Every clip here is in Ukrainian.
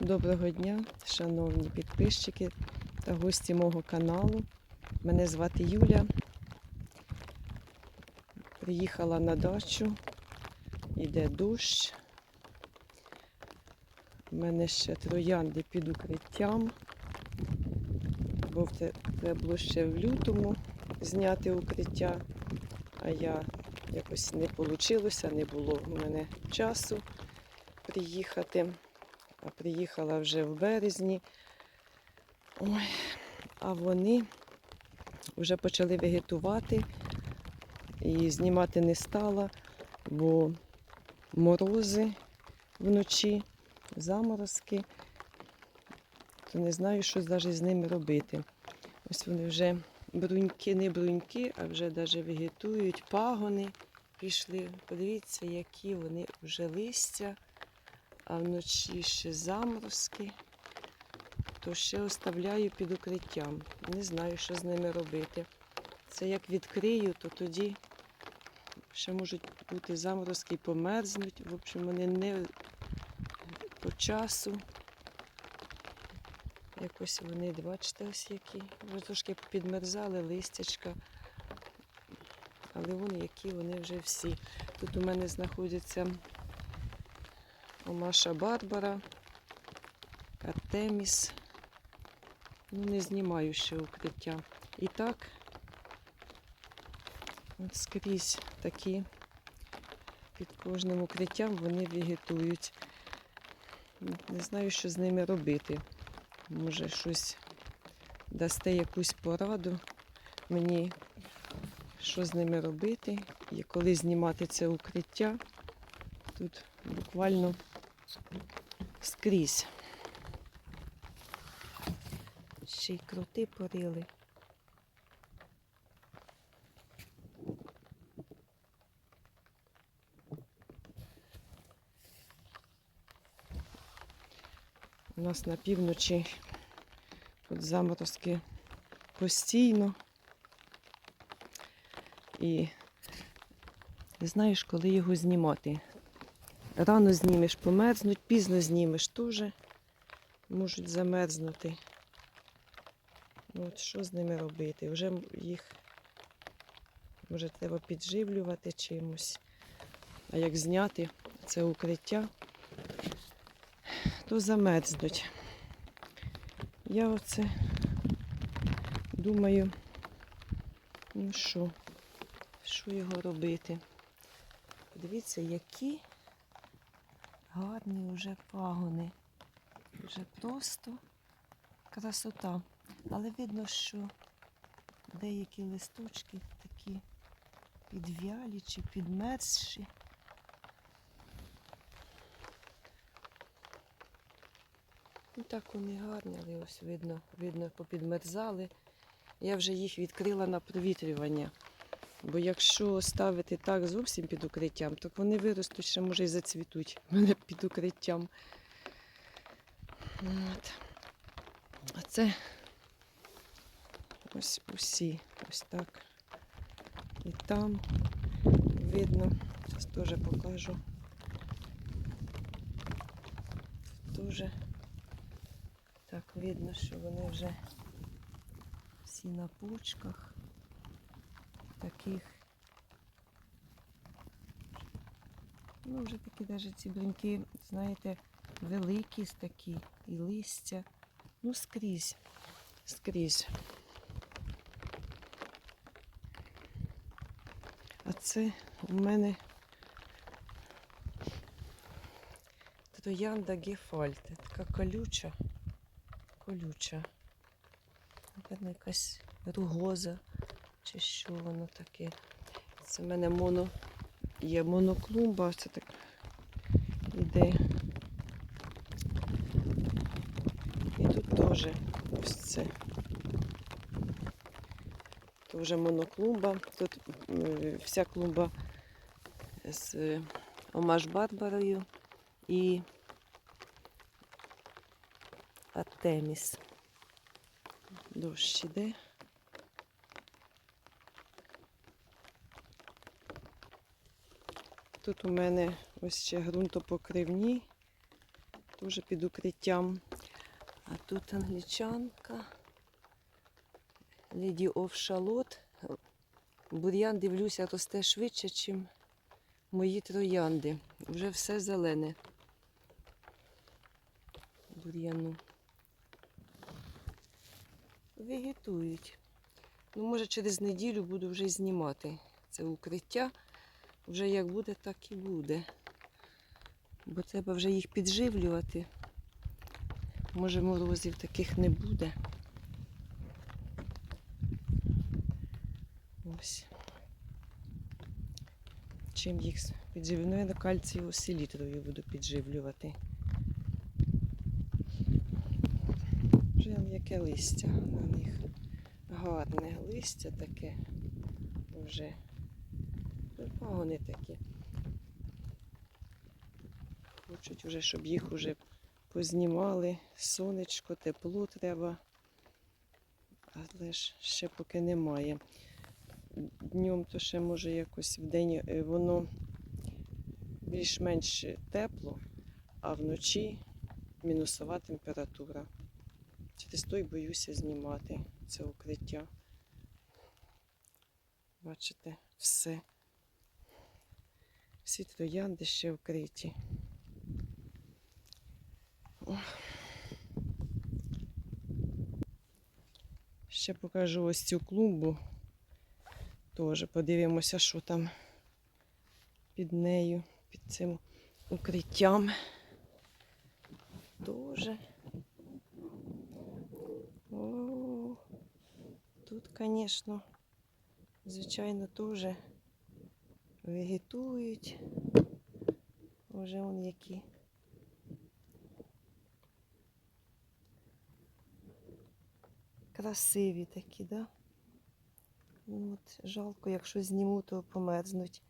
Доброго дня, шановні підписчики та гості мого каналу. Мене звати Юля. Приїхала на дачу, йде дощ. У мене ще троянди під укриттям, бо треба було ще в лютому зняти укриття, а я якось не вийшло, не було в мене часу приїхати. А приїхала вже в березні. Ой, а вони вже почали вегетувати і знімати не стала, бо морози вночі, заморозки, то не знаю, що навіть з ними робити. Ось вони вже бруньки, не бруньки, а вже навіть вегетують, пагони пішли. Подивіться, які вони вже листя а вночі ще заморозки, то ще оставляю під укриттям. Не знаю, що з ними робити. Це як відкрию, то тоді ще можуть бути заморозки і померзнуть. В общем, вони не по часу. Якось вони, бачите, ось які. Вже трошки підмерзали листячка. Але вони які вони вже всі. Тут у мене знаходяться Маша Барбара, Артеміс. Ну, не знімаю ще укриття. І так, скрізь такі під кожним укриттям вони вегетують. Не знаю, що з ними робити. Може, щось дасте якусь пораду мені, що з ними робити і коли знімати це укриття. Тут буквально скрізь. Ще й кроти порили. У нас на півночі тут заморозки постійно. І не знаєш, коли його знімати. Рано знімеш, померзнуть, пізно знімеш теж можуть замерзнути. Ну, от що з ними робити? Вже їх може треба підживлювати чимось. А як зняти це укриття, то замерзнуть. Я оце думаю, ну що, що його робити? Подивіться, які гарні вже пагони. Вже просто красота. Але видно, що деякі листочки такі підвялі чи підмерзші. Ну так вони гарні, але ось видно, видно, попідмерзали. Я вже їх відкрила на провітрювання. Бо якщо ставити так зовсім під укриттям, то вони виростуть, ще може і зацвітуть мене під укриттям. От. А це ось усі, ось так. І там видно, зараз теж покажу. Дуже так видно, що вони вже всі на почках таких. Ну, вже такі навіть ці бруньки, знаєте, великі такі і листя. Ну, скрізь, скрізь. А це у мене троянда гефальте, така колюча, колюча. Напевно, якась ругоза чи що воно таке. Це в мене моно є моноклумба, це так іде. І тут теж ось це. Вже моноклумба. Тут вся клумба з омаш Барбарою і Артеміс. Дощ іде. Тут у мене ось ще ґрунтопокривні теж під укриттям. А тут англічанка. Леді оф шалот. Бур'ян, дивлюся, росте швидше, ніж мої троянди. Вже все зелене. Бур'яну. Вегетують. Ну, може, через неділю буду вже знімати це укриття. Вже як буде, так і буде. Бо треба вже їх підживлювати. Може, морозів таких не буде. Ось. Чим їх підживлю? Ну, я на кальцієву селітрою буду підживлювати. Вже яке листя на них. Гарне листя таке вже. Пагони такі. Хочуть вже, щоб їх уже познімали. Сонечко, тепло треба. Але ж ще поки немає. Днем то ще може якось в день е, воно більш-менш тепло, а вночі мінусова температура. Через то й боюся знімати це укриття. Бачите, все. Всі ще вкриті. Ще покажу ось цю клумбу. Теж подивимося, що там під нею, під цим укриттям. Дуже. О, тут, звісно, звичайно, теж вегетують. Уже он які. Красиві такі, да? Ну, от, жалко, якщо зніму, то померзнуть.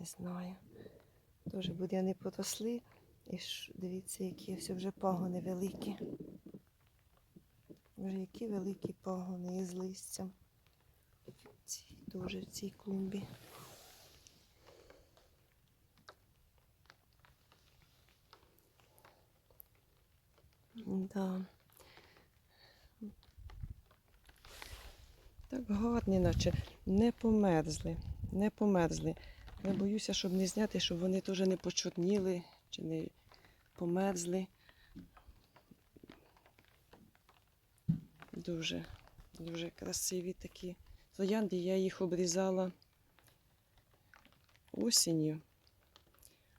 Не знаю. Теж бур'яни поросли. І ж, дивіться, які все вже пагони великі. Вже які великі пагони із листям. Дуже в цій клумбі. Да. Так гарні, наче не померзли, не померзли. Я боюся, щоб не зняти, щоб вони теж не почорніли чи не померзли. Дуже, дуже красиві такі троянди. Я їх обрізала осінню.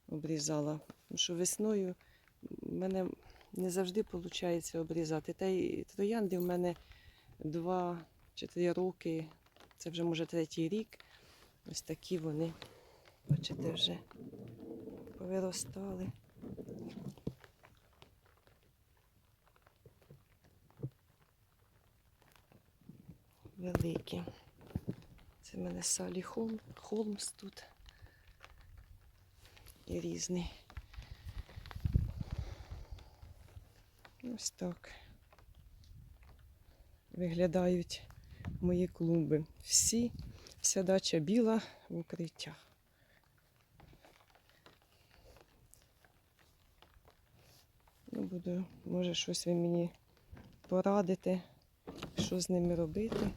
Обрізала. Тому що весною в мене не завжди виходить обрізати. Та й троянди в мене два чи три роки. Це вже може третій рік. Ось такі вони, бачите, вже повиростали. Великі. Це в мене Салі Холм, Холмс тут. І різний. Ось так виглядають мої клумби. Всі, вся дача біла в укриттях. Ну, буду, може, щось ви мені порадите, що з ними робити.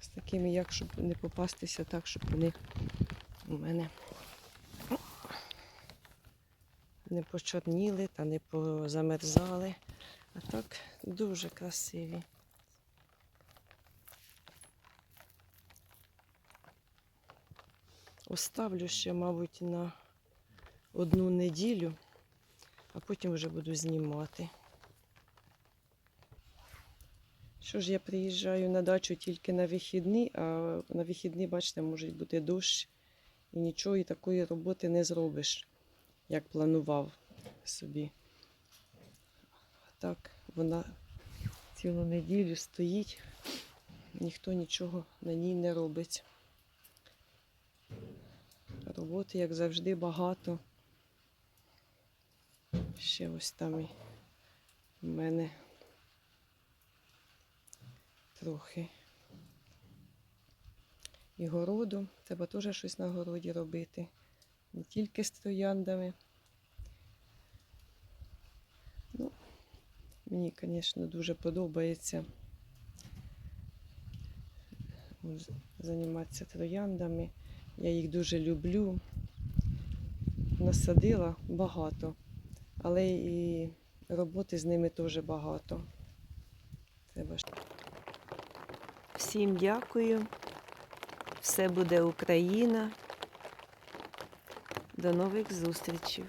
З такими, як щоб не попастися так, щоб вони у мене не почорніли та не позамерзали. А так дуже красиві. Оставлю ще, мабуть, на одну неділю, а потім вже буду знімати. Що ж, я приїжджаю на дачу тільки на вихідні, а на вихідні, бачите, може бути дощ і нічого і такої роботи не зробиш, як планував собі. Так вона цілу неділю стоїть, ніхто нічого на ній не робить. Роботи, як завжди, багато. Ще ось там і в мене трохи. І городу. Треба теж щось на городі робити. Не тільки з трояндами. Мені, звісно, дуже подобається займатися трояндами. Я їх дуже люблю. Насадила багато, але і роботи з ними теж багато. Треба. Всім дякую. Все буде Україна. До нових зустрічей.